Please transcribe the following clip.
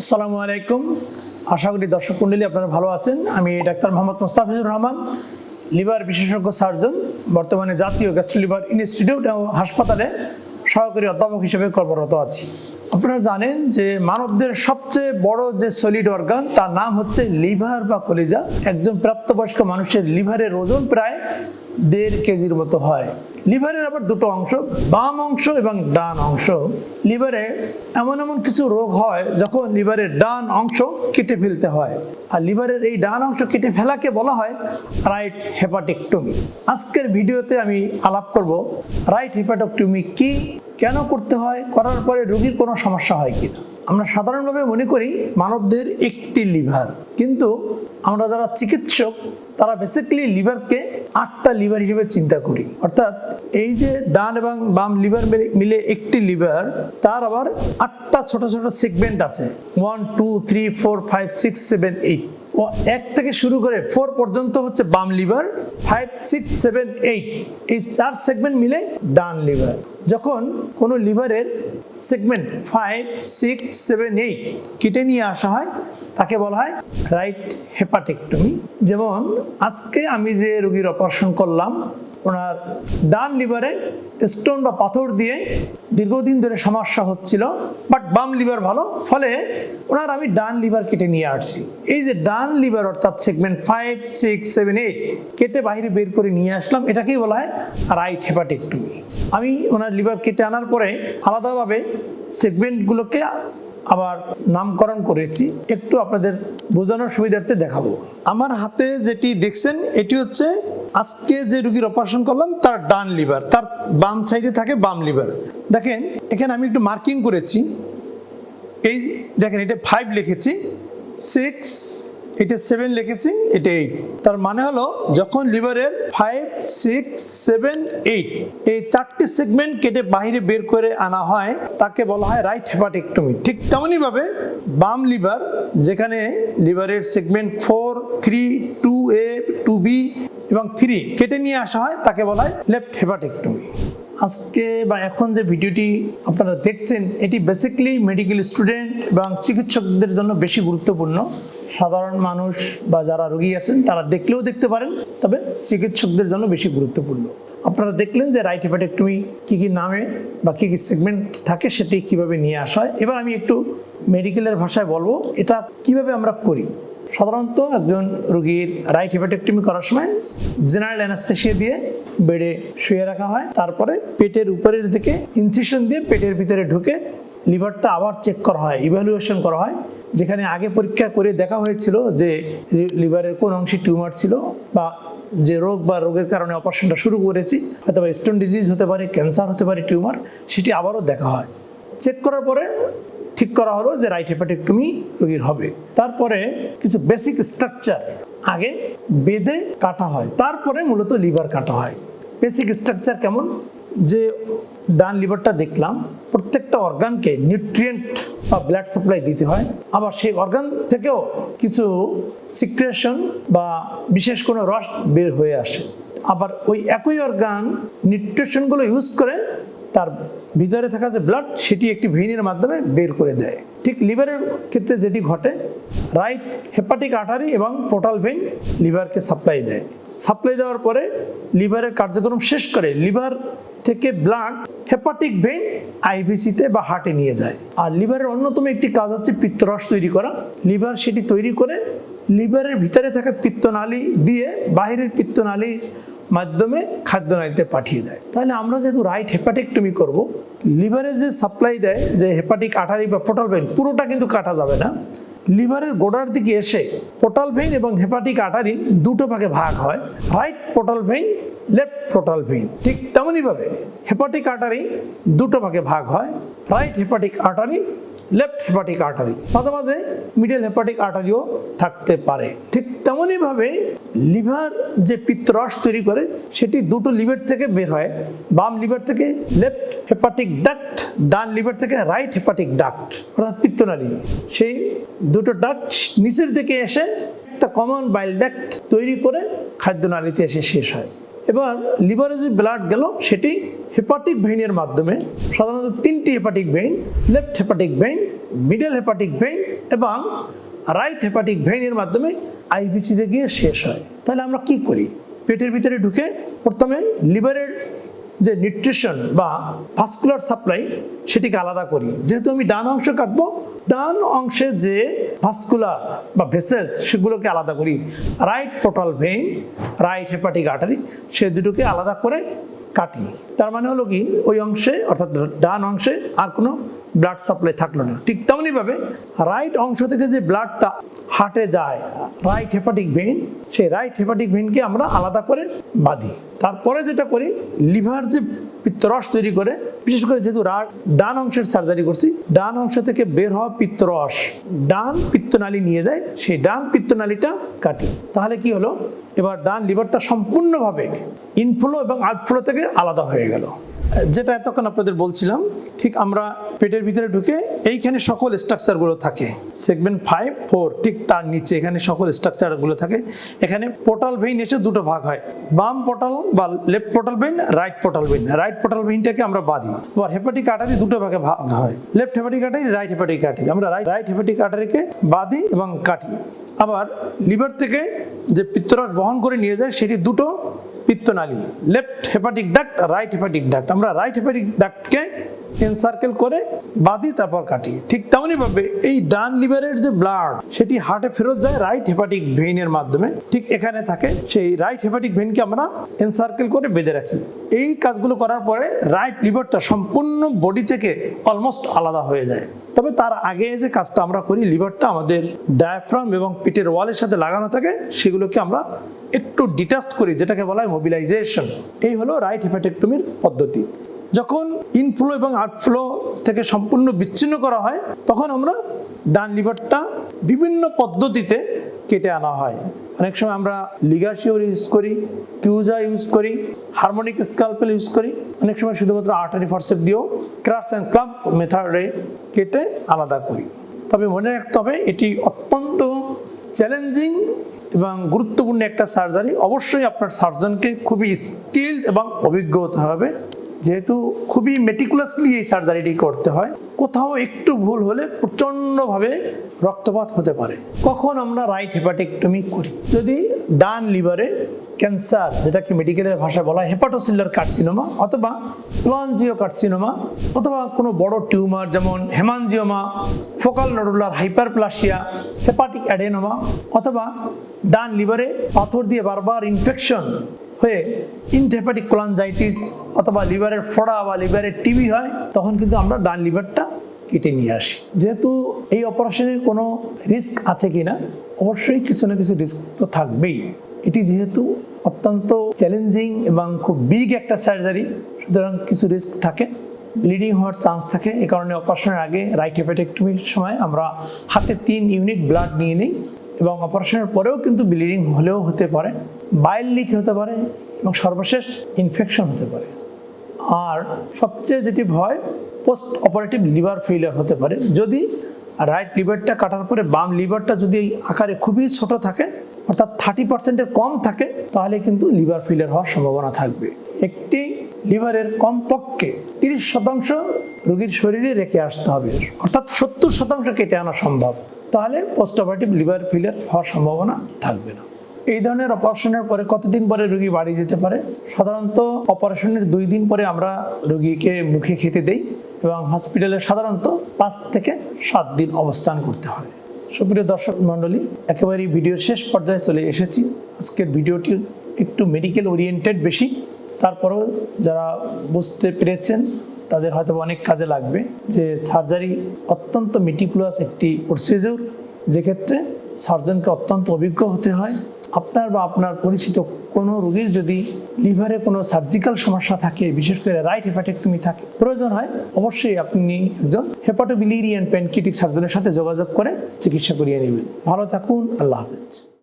আসসালামু আলাইকুম। আশা করি দর্শক মণ্ডলী আপনারা ভালো আছেন। আমি ডাক্তার মোহাম্মদ মোস্তাফিজুর রহমান, লিভার বিশেষজ্ঞ সার্জন, বর্তমানে জাতীয় গ্যাস্ট্রো লিভার ইনস্টিটিউট ও হাসপাতালে সহকারী অধ্যাপক হিসেবে কর্মরত আছি। আপনারা জানেন যে মানবদের সবচেয়ে বড় যে সলিড অর্গান তার নাম হচ্ছে লিভার বা কলিজা। একজন প্রাপ্তবয়স্ক মানুষের লিভারের ওজন প্রায় দেড় কেজির মতো হয়। লিভারের আবার দুটো অংশ, বাম অংশ এবং ডান অংশ। লিভারে এমন এমন কিছু রোগ হয় যখন লিভারের ডান অংশ কেটে ফেলতে হয়। আর লিভারের এই ডান অংশ কেটে ফেলাকে বলা হয় রাইট হেপাটিকটমি আজকের ভিডিওতে আমি আলাপ করব রাইট হেপাটিকটমি কি, কেন করতে হয়, করার পরে রোগীর কোনো সমস্যা হয় কিনা। আমরা সাধারণভাবে মনে করি মানবদের একটি লিভার, কিন্তু আমরা যারা চিকিৎসক, তারা বেসিক্যালি লিভারকে আটটা লিভার হিসেবে চিন্তা করি। অর্থাৎ এই যে ডান এবং বাম লিভার মিলে একটি লিভার, তার আবার আটটা ছোট ছোট সেগমেন্ট আছে। One two three four five six seven eight ও এক থেকে শুরু করে ফোর পর্যন্ত হচ্ছে বাম liver five six seven eight এই চার সেগমেন্ট মিলে ডান লিভার যখন কোনো লিভারের segment five six seven eight কেটে নিয়ে আসা হয়, তাকে বলা হয় রাইট হেপাটেকটমি যেমন, আজকে আমি যে রোগীর অপারেশন করলাম ওনার ডান লিভারে স্টোন বা পাথর দিয়ে দীর্ঘদিন ধরে সমস্যা হচ্ছিল বাট বাম লিভার ভালো, ফলে ওনার আমি ডান লিভার কেটে নিয়ে আসছি। এই যে ডান লিভার অর্থাৎ segment five six seven eight কেটে বাইরে বের করে নিয়ে আসলাম, এটাকেই বলা হয় রাইট হেপাটেকটমি আমি ওনার লিভার কেটে আনার পরে আলাদাভাবে সেগমেন্টগুলোকে আবার নামকরণ করেছি, একটু আপনাদের বোঝানোর সুবিধার্থে দেখাবো। আমার হাতে যেটি দেখছেন, এটি হচ্ছে আজকে যে রুগীর অপারেশন করলাম, তার ডান লিভার তার বাম সাইডে থাকে বাম লিভার দেখেন, এখানে আমি একটু মার্কিং করেছি। এই দেখেন, এটা ফাইভ লিখেছি। সিক্স এটা সেভেন লিখেছি, এটা এইট তার মানে হলো, যখন লিভারের ফাইভ সিক্স সেভেন এইট এই চারটি সেগমেন্ট কেটে বাইরে বের করে আনা হয়, তাকে বলা হয় রাইট হেপাটেকটমি ঠিক তেমনই ভাবে বাম লিভার, যেখানে লিভারের segment four three two A two B এবং থ্রি কেটে নিয়ে আসা হয়, তাকে বলা হয় লেফট হেপাটেকটমি আজকে বা এখন যে ভিডিওটি আপনারা দেখছেন, এটি বেসিক্যালি মেডিকেল স্টুডেন্ট এবং চিকিৎসকদের জন্য বেশি গুরুত্বপূর্ণ। সাধারণ মানুষ বা যারা রোগী আছেন, তারা দেখলেও দেখতে পারেন, তবে চিকিৎসকদের জন্য বেশি গুরুত্বপূর্ণ। আপনারা দেখলেন যে রাইট হেপাটেকটমি কী কী নামে বা কী কী সেগমেন্ট থাকে সেটি কীভাবে নিয়ে আসা হয়। এবার আমি একটু মেডিকেলের ভাষায় বলব, এটা কীভাবে আমরা করি। সাধারণত একজন রোগীর রাইট হেপাটেকটমি করার সময় জেনারেল অ্যানাস্থেশিয়া দিয়ে বেডে শুয়ে রাখা হয়, তারপরে পেটের উপরের দিকে ইনসিশন দিয়ে পেটের ভিতরে ঢুকে লিভারটা আবার চেক করা হয় ইভ্যালুয়েশন করা হয় যেখানে আগে পরীক্ষা করে দেখা হয়েছিল যে লিভারের কোন অংশে টিউমার ছিল বা যে রোগ বা রোগের কারণে অপারেশনটা শুরু করেছি হয়তো বা স্টোন ডিজিজ হতে পারে, ক্যান্সার হতে পারে, টিউমার, সেটি আবারও দেখা হয়। চেক করার পরে ঠিক করা হলো যে রাইট হেপাটেকটমি রোগীর হবে। তারপরে কিছু বেসিক স্ট্রাকচার আগে বেঁধে কাটা হয়, তারপরে মূলত লিভার কাটা হয়। বেসিক স্ট্রাকচার কেমন? যে ডান লিভারটা দেখলাম, প্রত্যেকটা অর্গানকে নিউট্রিয়েন্ট বা ব্লাড সাপ্লাই দিতে হয়। আবার সেই অর্গান থেকেও কিছু সিক্রেশন বা বিশেষ কোনো রস বের হয়ে আসে। আবার ওই একই অর্গান নিউট্রিশনগুলো ইউজ করে তার ভিতরে থাকা যে ব্লাড সেটি একটি ভেইনের মাধ্যমে বের করে দেয়। ঠিক লিভারের ক্ষেত্রে যেটি ঘটে রাইট হেপাটিক আটারি এবং পোর্টাল ভেইন লিভারকে সাপ্লাই দেয়। সাপ্লাই দেওয়ার পরে লিভারের কার্যক্রম শেষ করে, লিভার থেকে ব্লাড হেপাটিক ভেইন আইভিসিতে বা হার্টে নিয়ে যায়। আর লিভারের অন্যতম একটি কাজ হচ্ছে পিত্তরস তৈরি করা। লিভার সেটি তৈরি করে লিভারের ভিতরে থাকা পিত্তনালী দিয়ে বাহিরের পিত্তনালীর মাধ্যমে খাদ্যনালীতে পাঠিয়ে দেয়। তাহলে আমরা যেহেতু রাইট হেপাটেকটমি করব লিভারে যে সাপ্লাই দেয়, যে হেপাটিক আটারি বা পোটাল ভেইন পুরোটা কিন্তু কাটা যাবে না। লিভারের গোড়ার দিকে এসে পোটাল ভেইন এবং হেপাটিক আটারি দুটো ভাগে ভাগ হয়। Right portal vein left portal vein ঠিক তেমনইভাবে হেপাটিক আটারি দুটো ভাগে ভাগ হয়। Right hepatic artery left hepatic artery মাঝে মাঝে মিডল হেপাটিক আর্টারিও থাকতে পারে। ঠিক তেমনইভাবে লিভার যে পিত্তরস তৈরি করে, সেটি দুটো লিভার থেকে বের হয়। বাম লিভার থেকে লেফট হেপাটিক ডাক্ট ডান লিভার থেকে রাইট হেপাটিক ডাক্ট অর্থাৎ পিত্তনালী। সেই দুটো ডাক্ট নিচের দিকে এসে একটা কমন বাইল ডাক্ট তৈরি করে খাদ্যনালীতে এসে শেষ হয়। এবার লিভারে যে ব্লাড গেল, সেটি হেপাটিক ভেইনের মাধ্যমে, সাধারণত তিনটি hepatic vein left hepatic vein middle hepatic vein এবং রাইট হেপাটিক ভেইনের মাধ্যমে আইভিসিতে গিয়ে শেষ হয়। তাহলে আমরা কি করি? পেটের ভিতরে ঢুকে প্রথমে লিভারের যে নিউট্রিশন বা ভাস্কুলার সাপ্লাই সেটিকে আলাদা করি। যেহেতু আমি ডান অংশ কাটবো, ডান অংশে যে ভাস্কুলার বা ভেসেলস সেগুলোকে আলাদা করি right portal vein right hepatic artery সে দুটোকে আলাদা করে কাটি। তার মানে হলো কি, ওই অংশে অর্থাৎ ডান অংশে আর কোনো ব্লাড সাপ্লাই থাকল না। ঠিক তেমনইভাবে রাইট অংশ থেকে যে ব্লাডটা হাটে যায় রাইট হেপাটিক ভেন সেই রাইট হেপাটিক ভেনকে আমরা আলাদা করে বাঁধি। তারপরে যেটা করি লিভার যে পিত্তরস তৈরি করে, বিশেষ করে যেহেতু ডান অংশের সার্জারি করছি, ডান অংশ থেকে বের হওয়া পিত্তরস ডান পিত্তনালী নিয়ে যায়, সেই ডান পিত্তনালীটা কাটি। তাহলে কি হলো? এবার ডান লিভারটা সম্পূর্ণভাবে ইনফ্লো এবং আউটফ্লো থেকে আলাদা হয়ে গেল। যেটা এতক্ষণ আপনাদের বলছিলাম ঠিক আমরা পেটের ভিতরে ঢুকে এইখানে সকল স্ট্রাকচারগুলো থাকে। সেগমেন্ট ফাইভ ফোর ঠিক তার নিচে এখানে সকল স্ট্রাকচারগুলো থাকে। এখানে পোর্টাল ভেইন এসে দুটো ভাগ হয়। বাম পোর্টাল বা left portal vein right portal vein right portal ভেইনটাকে আমরা বাঁধি আবার হেপাটিক আর্টারি দুটো ভাগে ভাগ হয়। Left hepatic artery right hepatic artery আমরা রাইট রাইট হেপাটিক আর্টারিকে বাঁধি এবং কাটি। আবার লিভার থেকে যে পিত্তরস বহন করে নিয়ে যায়, সেটি দুটো পিত্তনালী। Left hepatic duct right hepatic duct আমরা রাইট হেপাটিক ডাক্টকে এনসার্কেল করে বাঁধি, তারপর কাটি। ঠিক তেমনই ভাবে এই ডান লিভারের যে ব্লাড সেটি হার্টে ফেরত যায় রাইট হেপাটিক ভেইনের মাধ্যমে। ঠিক এখানে থাকে, সেই রাইট হেপাটিক ভেইনকে আমরা এনসার্কেল করে বেঁধে রাখি। এই কাজগুলো করার পরে রাইট লিভারটা সম্পূর্ণ বডি থেকে অলমোস্ট আলাদা হয়ে যায়। তবে তার আগে যে কাজটা আমরা করি লিভারটা আমাদের ডায়াফ্রাম এবং পেটের ওয়ালের সাথে লাগানো থাকে, সেগুলোকে আমরা একটু ডিটাস্ট করি, যেটাকে বলা হয় মোবিলাইজেশন এই হলো রাইট হেপাটেক্টমির পদ্ধতি। যখন ইনফ্লো এবং আউটফ্লো থেকে সম্পূর্ণ বিচ্ছিন্ন করা হয়, তখন আমরা ডান লিভারটা বিভিন্ন পদ্ধতিতে কেটে আনা হয়। অনেক সময় আমরা লিগাসিওর ইউজ করি কিউজা ইউজ করি হারমোনিক স্কালপেল ইউজ করি। অনেক সময় শুধুমাত্র আর্টারি ফরসেপ দিয়েও ক্রাশ অ্যান্ড ক্লাব মেথডে কেটে আলাদা করি। তবে মনে রাখতে হবে, এটি অত্যন্ত চ্যালেঞ্জিং এবং গুরুত্বপূর্ণ একটা সার্জারি অবশ্যই আপনার সার্জনকে খুবই স্কিল্ড এবং অভিজ্ঞ হতে হবে। যেহেতু খুবই মেটিকুলাসলি এই সার্জারিটি করতে হয়, কোথাও একটু ভুল হলে প্রচণ্ডভাবে রক্তপাত হতে পারে। কখন আমরা রাইট হেপাটেকটমি করি? যদি ডান লিভারে ক্যান্সার যেটাকে মেডিকেলের ভাষায় বলা হয় হেপাটোসিলার কার্সিনোমা অথবা প্লানজিও কার্সিনোমা অথবা কোনো বড় টিউমার যেমন haemangioma focal nodular hyperplasia hepatic adenoma অথবা ডান লিভারে পাথর দিয়ে বারবার ইনফেকশন হয়ে ইনহেপাটিক কোলানজাইটিস অথবা লিভারের ফোড়া বা লিভারের টিবি হয়, তখন কিন্তু আমরা ডান লিভারটা কেটে নিয়ে আসি। যেহেতু এই অপারেশনের কোনো রিস্ক আছে কি না অবশ্যই কিছু না কিছু রিস্ক তো থাকবেই। এটি যেহেতু অত্যন্ত চ্যালেঞ্জিং এবং খুব বিগ একটা সার্জারি সুতরাং কিছু রিস্ক থাকে ব্লিডিং হওয়ার চান্স থাকে। এ কারণে অপারেশনের আগে রাইট হেপাটেক্টমির সময় আমরা হাতে তিন ইউনিট ব্লাড নিয়ে নিই। এবং অপারেশনের পরেও কিন্তু ব্লিডিং হলেও হতে পারে, বাইল লিক হতে পারে এবং সর্বশেষ ইনফেকশন হতে পারে। আর সবচেয়ে যেটি ভয় পোস্ট অপারেটিভ লিভার ফেলিয়ার হতে পারে। যদি রাইট লিভারটা কাটার পরে বাম লিভারটা যদি এই আকারে খুবই ছোট থাকে, অর্থাৎ থার্টি পার্সেন্টের কম থাকে, তাহলে কিন্তু লিভার ফেলিয়ার হওয়ার সম্ভাবনা থাকবে। একটি লিভারের কমপক্ষে তিরিশ শতাংশ রোগীর শরীরে রেখে আসতে হবে, অর্থাৎ সত্তর শতাংশ কেটে আনা সম্ভব। তাহলে পোস্ট লিভার ফেলিয়ার হওয়ার সম্ভাবনা থাকবে না। এই ধরনের অপারেশনের পরে কতদিন পরে রুগী বাড়ি যেতে পারে? সাধারণত অপারেশনের দুই দিন পরে আমরা রুগীকে মুখে খেতে দেই এবং হসপিটালে সাধারণত পাঁচ থেকে সাত দিন অবস্থান করতে হয়। সুপ্রিয় দর্শক মণ্ডলী, একেবারেই ভিডিওর শেষ পর্যায়ে চলে এসেছি। আজকের ভিডিওটি একটু মেডিকেল ওরিয়েন্টেড বেশি। তারপরেও যারা বুঝতে পেরেছেন তাদের হয়তো অনেক কাজে লাগবে যে সার্জারি অত্যন্ত মেটিকুলাস একটি প্রসিজিওর যেক্ষেত্রে সার্জনকে অত্যন্ত অভিজ্ঞ হতে হয়। আপনার বা আপনার পরিচিত কোনো রোগীর যদি লিভারে কোনো সার্জিক্যাল সমস্যা থাকে, বিশেষ করে রাইট হেপাটেক্টমি থাকে, প্রয়োজন হয় অবশ্যই আপনি একজন হেপাটোবিলিরিয়ান প্যানকিটিক সার্জনের সাথে যোগাযোগ করে চিকিৎসা করিয়ে নেবেন। ভালো থাকুন, আল্লাহ হাফেজ।